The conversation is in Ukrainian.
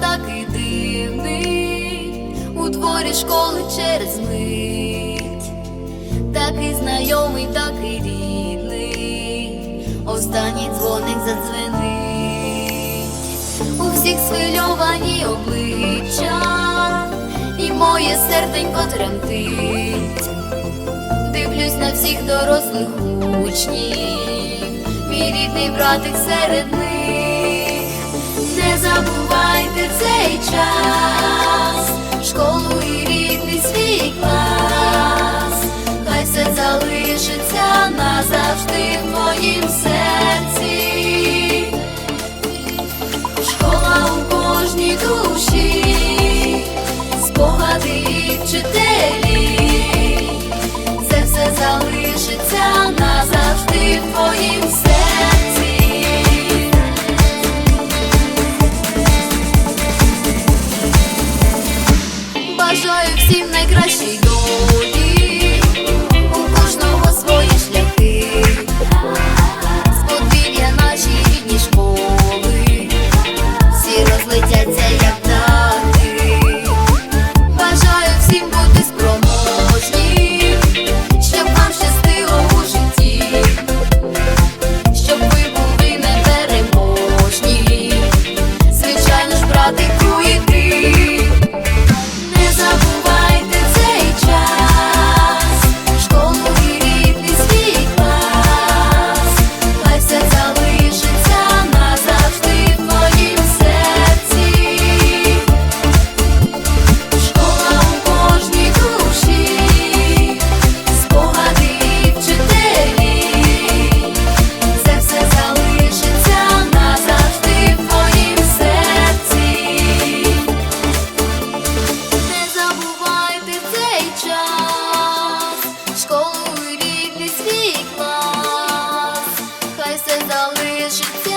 такий дивний, у дворі школи через мить, такий знайомий, такий рідний, останній дзвоник задзвенить, у всіх схвильовані обличчя, і моє серденько тремтить. Дивлюсь на всіх дорослих учнів, мій рідний братик серед них. час, школу і рідний свій клас, хай все залишиться назавжди в моїм серці, школа у кожній душі, спогади вчителі. бажаю всім найкращій долі, у кожного свої шляхи, з наші рідні школи, всі розлетяться. decisions